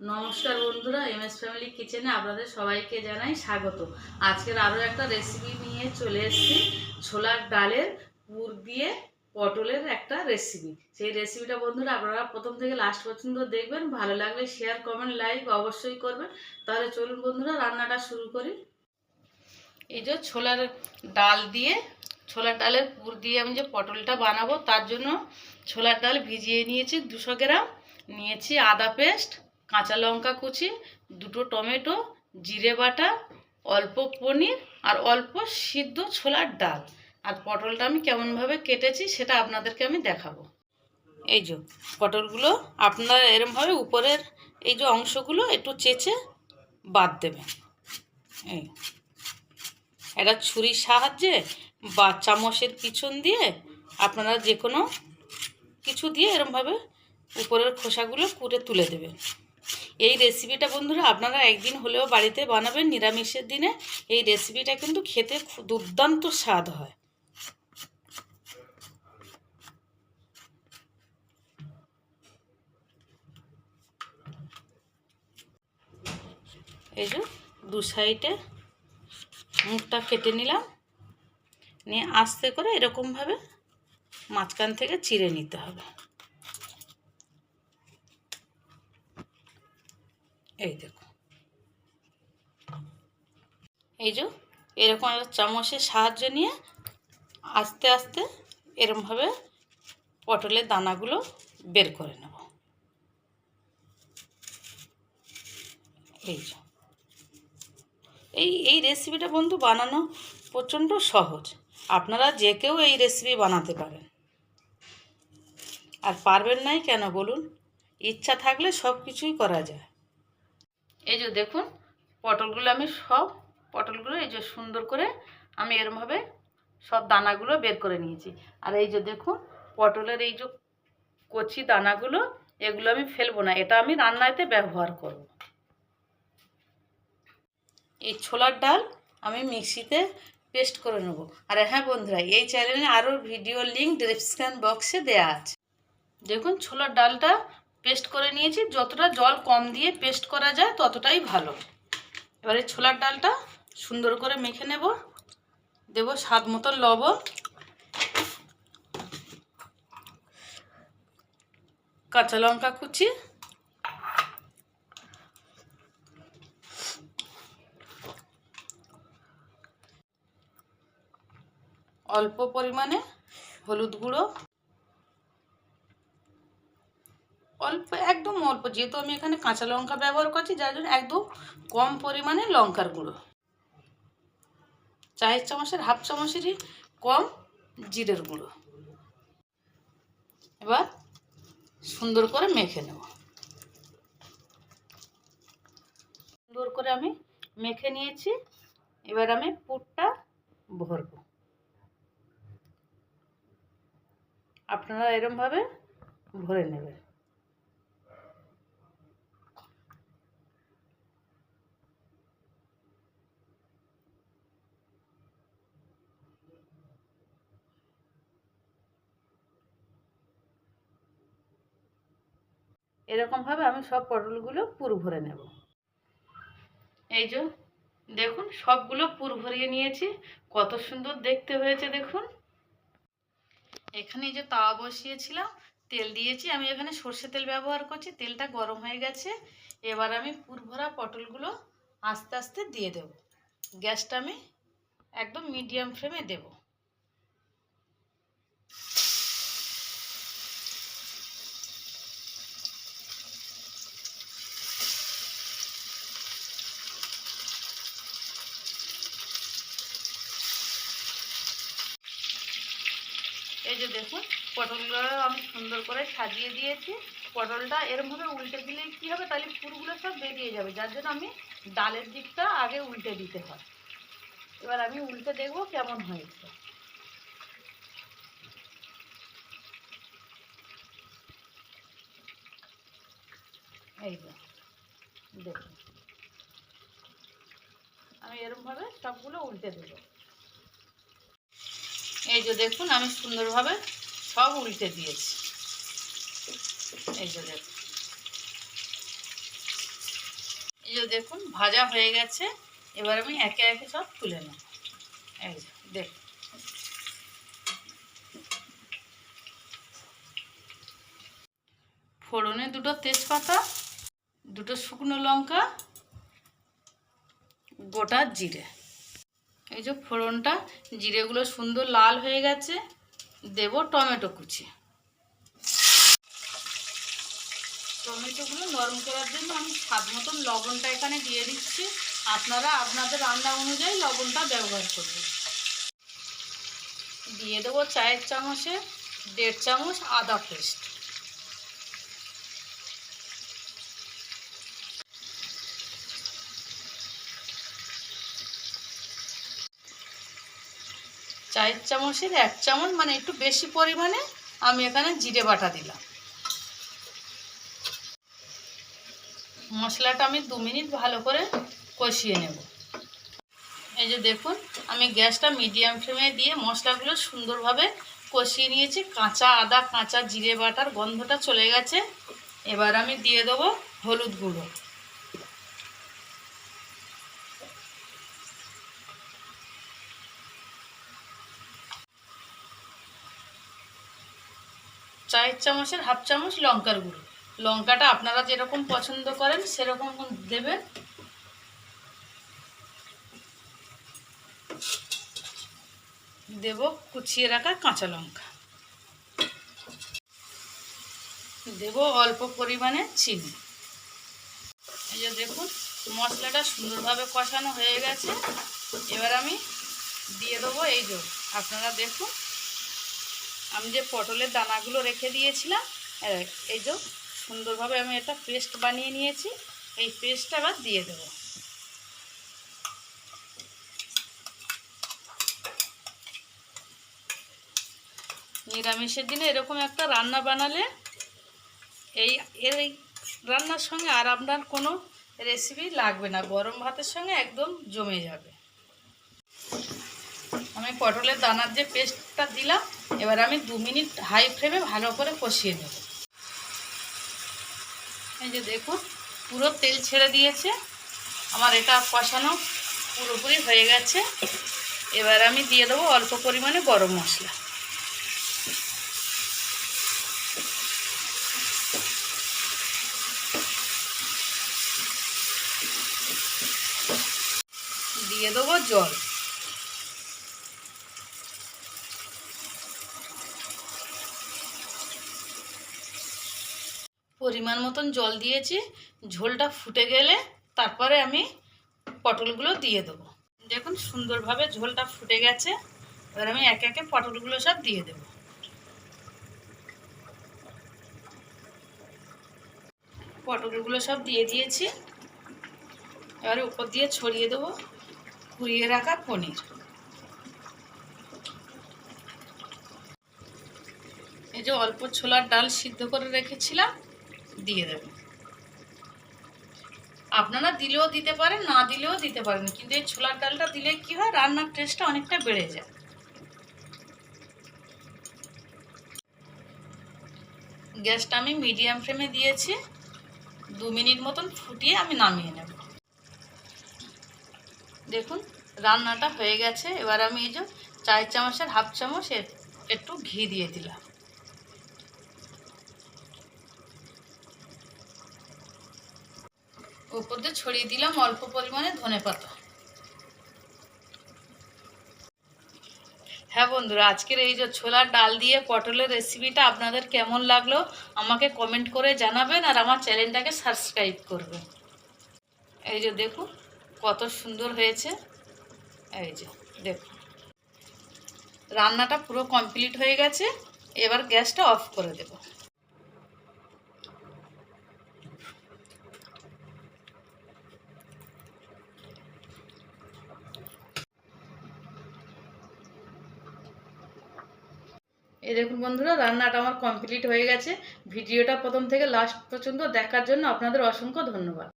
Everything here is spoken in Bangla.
নমস্কার বন্ধুরা এম এস ফ্যামিলি কিচেনে আপনাদের সবাইকে জানাই স্বাগত। আজকের আরও একটা রেসিপি নিয়ে চলে এসেছি, ছোলার ডালের পুর দিয়ে পটলের একটা রেসিপি সেই রেসিপিটা বন্ধুরা আপনারা প্রথম থেকে লাস্ট পর্যন্ত দেখবেন, ভালো লাগলে শেয়ার কমেন্ট লাইক অবশ্যই করবেন। তাহলে চলুন বন্ধুরা, রান্নাটা শুরু করি। এই যে ছোলার ডাল দিয়ে, ছোলার ডালের পুর দিয়ে আমি যে পটলটা বানাবো, তার জন্য ছোলার ডাল ভিজিয়ে নিয়েছি দুশো গ্রাম। নিয়েছি আদা পেস্ট কাঁচা লঙ্কা কুচি, দুটো টমেটো, জিরে বাটা, অল্প পনির আর অল্প সিদ্ধ ছোলার ডাল। আর পটলটা আমি কেমনভাবে কেটেছি সেটা আপনাদেরকে আমি দেখাবো। এই যে পটলগুলো আপনারা এরমভাবে উপরের এই যে অংশগুলো একটু চেঁচে বাদ দেবেন। এই একটা ছুরির সাহায্যে বা চামচের পিছন দিয়ে আপনারা যে কোনো কিছু দিয়ে এরমভাবে উপরের খোসাগুলো কুটে তুলে দেবেন। এই রেসিপিটা বন্ধুরা আপনারা একদিন হলেও বাড়িতে বানাবেন, নিরামিষের দিনে। এই রেসিপিটা কিন্তু খেতে দুর্দান্ত স্বাদ হয়। এই যে দু সাইডে মুখটা কেটে নিলাম। নিয়ে আস্তে করে এরকমভাবে মাঝখান থেকে চিড়ে নিতে হবে। এই দেখো। এই যে, এরকম চামচের সাহায্য নিয়ে আস্তে আস্তে এরমভাবে পটলের দানাগুলো বের করে নেব। এই এই এই রেসিপিটা বন্ধু বানানো প্রচণ্ড সহজ। আপনারা যে কেউ এই রেসিপি বানাতে পারেন। আর পারবেন নাই কেন বলুন? ইচ্ছা থাকলে সব কিছুই করা যায়। এই যে দেখুন, পটলগুলো আমি সব, পটলগুলো এই যে সুন্দর করে আমি এরমভাবে সব দানাগুলো বের করে নিয়েছি। আর এই যে দেখুন, পটলের এই যে কচি দানাগুলো, এগুলো আমি ফেলব না, এটা আমি রান্নাতে ব্যবহার করব। এই ছোলার ডাল আমি মিক্সিতে পেস্ট করে নেব। আর হ্যাঁ বন্ধুরা, এই চ্যানেলে আরও ভিডিও লিঙ্ক ডিসক্রিপশান বক্সে দেওয়া আছে। দেখুন, ছোলার ডালটা পেস্ট করে নিয়েছি। যতটা জল কম দিয়ে পেস্ট করা যায় ততটাই ভালো। এবারে ছোলার ডালটা সুন্দর করে মেখে নেব। দেব স্বাদ মতো লবণ। কাঁচা লঙ্কা কুচি। অল্প পরিমাণে হলুদ গুঁড়ো অল্প একদম অল্প যেহেতু আমি এখানে কাঁচা লঙ্কা ব্যবহার করছি, যার জন্য একদম কম পরিমাণে লঙ্কার গুঁড়ো। চায়ের চামচের হাফ চামচেরই কম জিরের গুঁড়ো। এবার সুন্দর করে মেখে নেব। সুন্দর করে আমি মেখে নিয়েছি। এবার আমি পুরটা ভরবো। আপনারা এরমভাবে ভরে নেবেন। এরকমভাবে আমি সব পটলগুলো পুর ভরে নেব। এই যে, দেখুন, সবগুলো পুর ভরিয়ে নিয়েছি। কত সুন্দর দেখতে হয়েছে, দেখুন। এখানে যে তাওয়া বসিয়েছিলাম, তেল দিয়েছি। আমি এখানে সর্ষে তেল ব্যবহার করছি, তেলটা গরম হয়ে গেছে। এবার আমি পুর ভরা পটলগুলো আস্তে আস্তে দিয়ে দেব। গ্যাসটা আমি একদম মিডিয়াম ফ্লেমে দেব। যে দেখুন, পটলগুলো আমি সুন্দর করে সাজিয়ে দিয়েছি। পটলটা এরমভাবে উল্টে দিলে কি হবে? তাহলে ফুলগুলো সব বেরিয়ে যাবে। যার জন্য আমি ডালের দিকটা আগে উল্টে দিতে হয়। এবার আমি উল্টে দেখব কেমন হয়েছে। এই দেখুন। আমি এরমভাবে সবগুলো উল্টে দেবো। এই যে দেখুন, আমি সুন্দরভাবে সব উল্টে দিয়েছি। এই যে দেখুন। এই যে দেখুন, ভাজা হয়ে গেছে। এবার আমি একে একে সব তুলে নেব। এই যে, দেখ। ফোড়নে দুটো তেজপাতা, দুটো শুকনো লঙ্কা, গোটা জিরে। এই যে ফোড়নটা, জিরেগুলো সুন্দর লাল হয়ে গেছে, দেব টমেটো কুচি। টমেটোগুলো নরম করার জন্য আমি স্বাদ মতন লবণটা এখানে দিয়ে দিচ্ছি। আপনারা আপনাদের রান্না অনুযায়ী লবণটা ব্যবহার করবেন। দিয়ে দেবো চায়ের চামচে, দেড় চামচ আদা পেস্ট। চায়ের চামচের এক চামচ মানে একটু বেশি পরিমাণে আমি এখানে জিরে বাটা দিলাম। মশলাটা আমি দু মিনিট ভালো করে কষিয়ে নেব। এই যে দেখুন, আমি গ্যাসটা মিডিয়াম ফ্লেমে দিয়ে মশলাগুলো সুন্দরভাবে কষিয়ে নিয়েছি। কাঁচা আদা, কাঁচা জিরে বাটার গন্ধটা চলে গেছে। এবার আমি দিয়ে দেবো হলুদ গুঁড়ো। চায়ের চামচের হাফ চামচ লঙ্কার গুঁড়ো। লঙ্কাটা আপনারা যেরকম পছন্দ করেন, সেরকম দেবেন। দেব কুচিয়ে রাখা কাঁচা লঙ্কা। দেব অল্প পরিমাণে চিনি। এই যে দেখুন, মশলাটা সুন্দরভাবে কষানো হয়ে গেছে। এবার আমি দিয়ে দেবো এই যে, আপনারা দেখুন। আমি যে পটলের দানাগুলো রেখে দিয়েছিলাম এই যে সুন্দরভাবে আমি এটা পেস্ট বানিয়ে নিয়েছি, এই পেস্টটা আবার দিয়ে দেবো। নিরামিষের দিনে এরকম একটা রান্না বানালে এই, এর এই রান্নার সঙ্গে আর আপনার কোনো রেসিপি লাগবে না, গরম ভাতের সঙ্গে একদম জমে যাবে। আমি পটলের দানার যে পেস্টটা দিলাম, এবার আমি দু মিনিট হাই ফ্লেমে ভালো করে কষিয়ে নেব। এই যে দেখুন, পুরো তেল ছেড়ে দিয়েছে। আমার এটা কষানো পুরোপুরি হয়ে গেছে। এবার আমি দিয়ে দেবো অল্প পরিমাণে গরম মশলা। দিয়ে দেবো জল। পরিমাণ মতন জল দিয়েছি, ঝোলটা ফুটে গেলে তারপরে আমি পটলগুলো দিয়ে দেবো। দেখুন সুন্দরভাবে ঝোলটা ফুটে গেছে, এবার আমি একে একে পটলগুলো সব দিয়ে দেবো। পটলগুলো সব দিয়ে দিয়েছি, এবার উপর দিয়ে ছড়িয়ে দেবো কুড়িয়ে রাখা পনির। এই যে অল্প ছোলার ডাল সিদ্ধ করে রেখেছিলাম দিয়ে দেব। আপনারা দিলেও দিতে পারেন, না দিলেও দিতে পারেন। কিন্তু এই ছোলার ডালটা দিলে কি হয়, রান্নার টেস্টটা অনেকটা বেড়ে যায়। গ্যাসটা আমি মিডিয়াম ফ্লেমে দিয়েছি। দু মিনিট মতন ফুটিয়ে আমি নামিয়ে নেব। দেখুন, রান্নাটা হয়ে গেছে। এবার আমি এই যে চায়ের চামচের হাফ চামচ একটু ঘি দিয়ে দিলাম। উপর দিয়ে ছড়িয়ে দিলাম অল্প পরিমাণে ধনে পাতা। হ্যাঁ বন্ধুরা, আজকের এই যে ছোলার ডাল দিয়ে পটলের রেসিপিটা আপনাদের কেমন লাগল আমাকে কমেন্ট করে জানাবেন আর আমার চ্যানেলটাকে সাবস্ক্রাইব করবেন। এই যে দেখুন, কত সুন্দর হয়েছে। এই যে দেখুন, রান্নাটা পুরো কমপ্লিট হয়ে গেছে। এবার গ্যাসটা অফ করে দেবো। এই দেখুন বন্ধুরা, রান্নাটা আমার কমপ্লিট হয়ে গেছে। ভিডিওটা প্রথম থেকে লাস্ট পর্যন্ত দেখার জন্য আপনাদের অসংখ্য ধন্যবাদ।